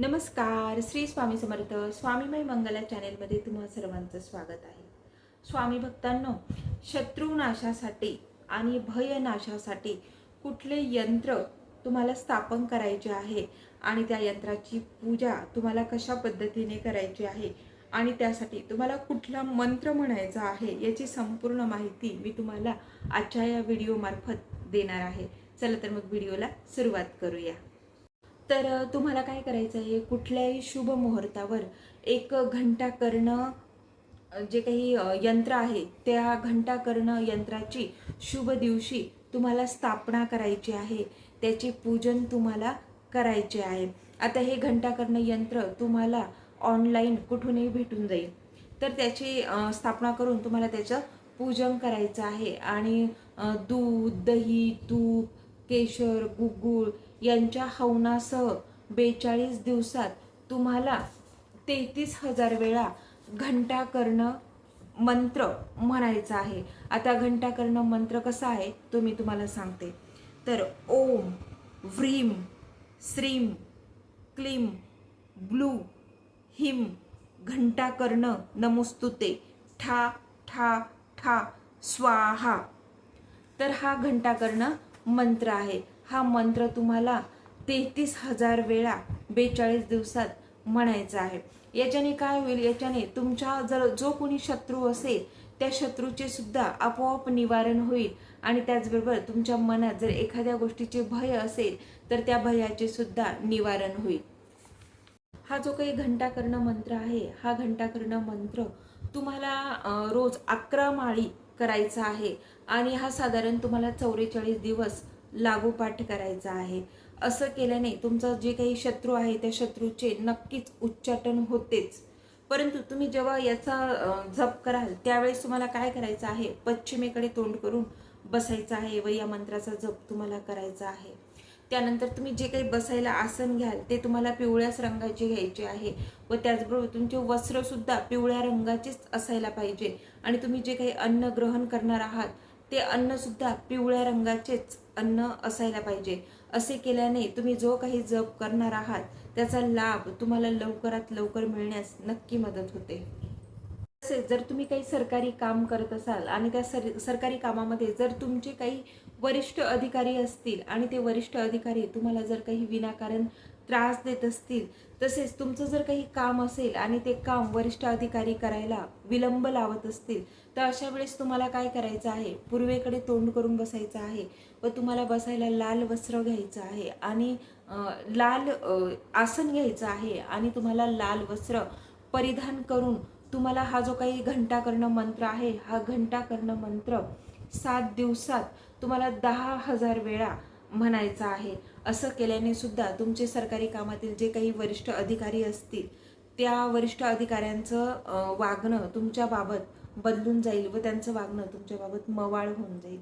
नमस्कार श्री स्वामी समर्थ स्वामीमय मंगला चॅनेलमध्ये तुम्हा सर्वांचं स्वागत आहे. स्वामी भक्तांनो शत्रुनाशासाठी आणि भयनाशासाठी कुठले यंत्र तुम्हाला स्थापन करायचे आहे आणि त्या यंत्राची पूजा तुम्हाला कशा पद्धतीने करायची आहे आणि त्यासाठी तुम्हाला कुठला मंत्र म्हणायचा आहे याची संपूर्ण माहिती मी तुम्हाला आजच्या या व्हिडिओमार्फत देणार आहे. चला तर मग व्हिडिओला सुरुवात करूया. तर तुम्हाला काय करायचं आहे कुठल्याही शुभ मुहूर्तावर एक घंटा करणं जे काही यंत्र आहे त्या घंटा करणं यंत्राची शुभ दिवशी तुम्हाला स्थापना करायची आहे. त्याचे पूजन तुम्हाला करायचे आहे. आता हे घंटा करणं यंत्र तुम्हाला ऑनलाईन कुठूनही भेटून जाईल. तर त्याची स्थापना करून तुम्हाला त्याचं पूजन करायचं आहे. आणि दूध दही तूप केशर गुगुळ यांच्या हवनासह बेचाळीस दिवसात तुम्हाला तेहतीस हजार वेळा घंटा करणं मंत्र म्हणायचा आहे. आता घंटा करणं मंत्र कसा आहे तो मी तुम्हाला सांगते. तर ओम व्रीम श्रीम क्लीम ब्लू हिम घंटा करणं नमोस्तुते. ठा ठा ठा स्वाहा. तर हा घंटा करणं मंत्र आहे. हा मंत्र तुम्हाला तेहतीस हजार वेळा बेचाळीस दिवसात म्हणायचा आहे. याच्याने काय होईल? याच्याने तुमच्या जर जो कोणी शत्रू असेल त्या शत्रूचे सुद्धा आपोआप निवारण होईल आणि त्याचबरोबर तुमच्या मनात जर एखाद्या गोष्टीचे भय असेल तर त्या भयाचे सुद्धा निवारण होईल. हा जो काही घंटाकर्ण मंत्र आहे हा घंटाकर्ण मंत्र तुम्हाला रोज अकरा माळी करायचा आहे. आणि हा साधारण तुम्हाला चौवेचाळीस दिवस लागोपाठ करायचा आहे. असं केल्याने तुमचं जे काही शत्रू आहे त्या शत्रूचे नक्कीच उच्चाटन होतेच. परंतु तुम्ही जेव्हा याचा जप कराल त्यावेळेस तुम्हाला काय करायचं आहे? पश्चिमेकडे तोंड करून बसायचं आहे व या मंत्राचा जप तुम्हाला करायचा आहे. त्यानंतर तुम्ही जे काही बसायला आसन घ्याल ते तुम्हाला पिवळ्याच रंगाचे घ्यायचे आहे व त्याचबरोबर तुमचे वस्त्रसुद्धा पिवळ्या रंगाचेच असायला पाहिजे. आणि तुम्ही जे काही अन्न ग्रहण करणार आहात ते अन्नसुद्धा पिवळ्या रंगाचेच अन्न असायला पाहिजे. असे केल्याने तुम्ही जो काही जप करणार आहात त्याचा लाभ तुम्हाला लवकरात लवकर मिळण्यास नक्की मदत होते. तसेच जर तुम्ही काही सरकारी काम करत असाल आणि त्या सर सरकारी कामामध्ये जर तुमचे काही वरिष्ठ अधिकारी असतील आणि ते वरिष्ठ अधिकारी तुम्हाला जर काही विनाकारण त्रास देत असतील तसेच तुमचं जर काही काम असेल आणि ते काम वरिष्ठ अधिकारी करायला विलंब लावत असतील तर अशा वेळेस तुम्हाला काय करायचं आहे? पूर्वेकडे तोंड करून बसायचं आहे व तुम्हाला बसायला लाल वस्त्र घ्यायचं आहे आणि लाल आसन घ्यायचं आहे आणि तुम्हाला लाल वस्त्र परिधान करून तुम्हाला हा जो काही घंटा करणं मंत्र आहे हा घंटा करणं मंत्र सात दिवसात तुम्हाला दहा हजार वेळा म्हणायचा आहे. असं केल्याने सुद्धा तुमचे सरकारी कामातील जे काही वरिष्ठ अधिकारी असतील त्या वरिष्ठ अधिकाऱ्यांचं वागणं तुमच्याबाबत बदलून जाईल व त्यांचं वागणं तुमच्याबाबत मवाळ होऊन जाईल.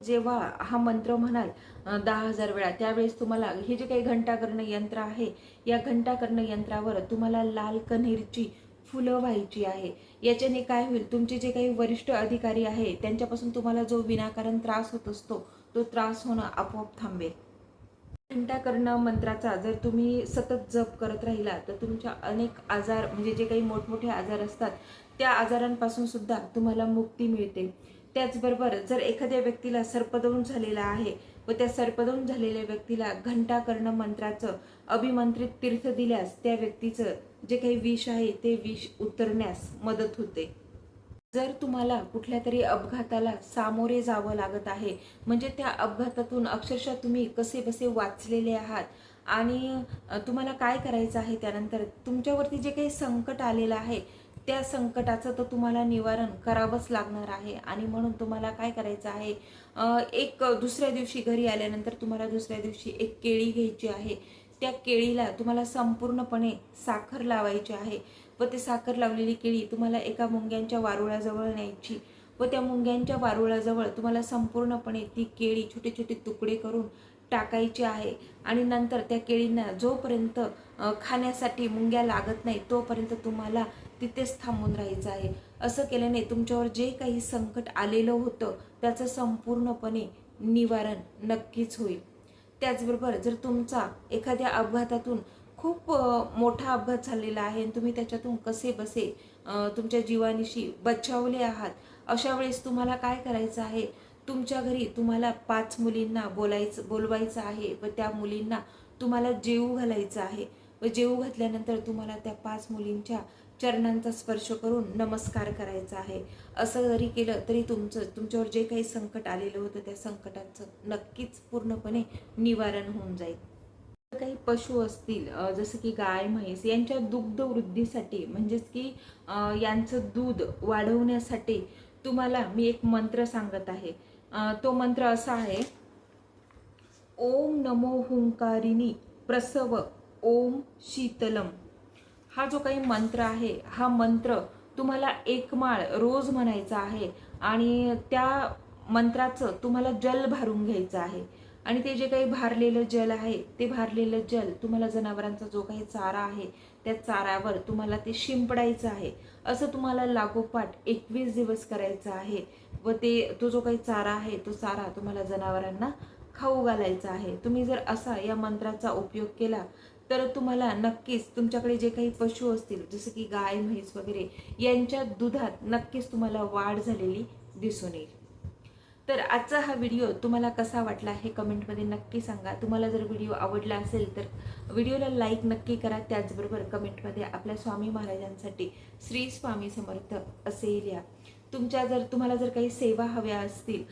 जेव्हा हा मंत्र म्हणाल दहा हजार वेळा त्यावेळेस तुम्हाला हे जे काही घंटा करणं यंत्र आहे या घंटा करणं यंत्रावर तुम्हाला लाल कन्हेरची फुलं व्हायची आहे. याच्याने काय होईल तुमचे जे काही वरिष्ठ अधिकारी आहे त्यांच्यापासून तुम्हाला जो विनाकारण त्रास होत असतो तो त्रास होणं आपोआप थांबेल. घंटा करणं मंत्राचा जर तुम्ही सतत जप करत राहिला तर तुमच्या अनेक आजार म्हणजे जे काही मोठमोठे आजार असतात त्या आजारांपासून सुद्धा तुम्हाला मुक्ती मिळते. त्याचबरोबर जर एखाद्या व्यक्तीला सर्पदंश झालेला आहे व त्या सर्पदौन झालेल्या व्यक्तीला घंटा मंत्राचं अभिमंत्रित तीर्थ दिल्यास त्या व्यक्तीचं जे काही विष आहे ते विष उतरण्यास मदत होते. जर तुम्हाला कुठल्या तरी अपघाताला सामोरे जावं लागत आहे म्हणजे त्या अपघातातून अक्षरशः तुम्ही कसे बसे वाचलेले आहात? आणि तुम्हाला काय करायचं आहे त्यानंतर? तुमच्यावरती जे काही संकट आलेलं आहे त्या संकटाचं तर तुम्हाला निवारण करावंच लागणार आहे. आणि म्हणून तुम्हाला काय करायचं आहे? एक दुसऱ्या दिवशी घरी आल्यानंतर तुम्हाला दुसऱ्या दिवशी एक केळी घ्यायची आहे. त्या केळीला तुम्हाला संपूर्णपणे साखर लावायची आहे. व ते साखर लावलेली केळी तुम्हाला एका मुंग्यांच्या वारुळाजवळ न्यायची व त्या मुंग्यांच्या वारुळाजवळ तुम्हाला संपूर्णपणे ती केळी छोटे छोटे तुकडे करून टाकायची आहे. आणि नंतर त्या केळींना जोपर्यंत खाण्यासाठी मुंग्या लागत नाही तोपर्यंत तुम्हाला तिथेच थांबून राहायचं आहे. असं केल्याने तुमच्यावर जे काही संकट आलेलं होतं त्याचं संपूर्णपणे निवारण नक्कीच होईल. त्याचबरोबर जर तुमचा एखाद्या अपघातातून खूप मोठा अपघात झालेला आहे आणि तुम्ही त्याच्यातून कसे बसे तुमच्या जीवानिशी बचावले आहात अशा वेळेस तुम्हाला काय करायचं आहे? तुमच्या घरी तुम्हाला पाच मुलींना बोलायचं बोलवायचं आहे व त्या मुलींना तुम्हाला जेऊ घालायचं आहे व जेऊ घातल्यानंतर तुम्हाला त्या पाच मुलींच्या चरणांचा स्पर्श करून नमस्कार करायचा आहे. असं जरी केलं तरी तुमचं तुमच्यावर जे काही संकट आलेलं होतं त्या संकटांचं नक्कीच पूर्णपणे निवारण होऊन जाईल. काही पशु असतील जसं की गाय म्हैस यांच्या दुग्ध वृद्धीसाठी म्हणजेच की यांचं दूध वाढवण्यासाठी तुम्हाला मी एक मंत्र सांगत आहे. तो मंत्र असा आहे ओम नमो हुंकारिणी प्रसव ओम शीतलम. हा जो काही मंत्र आहे हा मंत्र तुम्हाला एक माळ रोज म्हणायचा आहे आणि त्या मंत्राचं तुम्हाला जल भरून घ्यायचं आहे. आणि ते जे काही भारलेलं जल आहे ते भारलेलं जल तुम्हाला जनावरांचा जो काही चारा आहे त्या चाऱ्यावर तुम्हाला ते शिंपडायचं आहे. असं तुम्हाला लागोपाठ एकवीस दिवस करायचं आहे व ते तो जो काही चारा आहे तो चारा तुम्हाला जनावरांना खाऊ घालायचा आहे. तुम्ही जर असा या मंत्राचा उपयोग केला तर तुम्हाला नक्कीच तुमच्याकडे जे काही पशु असतील जसं की गाय म्हैस वगैरे यांच्या दुधात नक्कीच तुम्हाला वाढ झालेली दिसून येईल. तर आजचा हा व्हिडिओ तुम्हाला कसा वाटला हे कमेंटमध्ये नक्की सांगा. तुम्हाला जर व्हिडिओ आवडला असेल तर व्हिडिओला लाईक नक्की करा. त्याचबरोबर कमेंटमध्ये आपल्या स्वामी महाराजांसाठी श्री स्वामी समर्थ असे लिहा. तुमच्या जर तुम्हाला जर काही सेवा हव्या असतील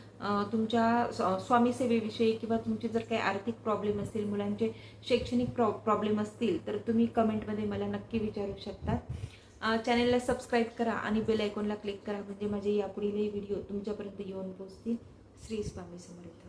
तुमच्या स्वामी सेवेविषयी किंवा तुमचे जर काही आर्थिक प्रॉब्लेम असतील मुलांचे शैक्षणिक प्रॉ प्रॉब्लेम असतील तर तुम्ही कमेंटमध्ये मला नक्की विचारू शकता. चॅनलला सबस्क्राईब करा आणि बेल आयकॉनला क्लिक करा. म्हणजे माझे यापुढीलही व्हिडिओ तुमच्यापर्यंत येऊन पोचतील श्री स्वामी समर्थ.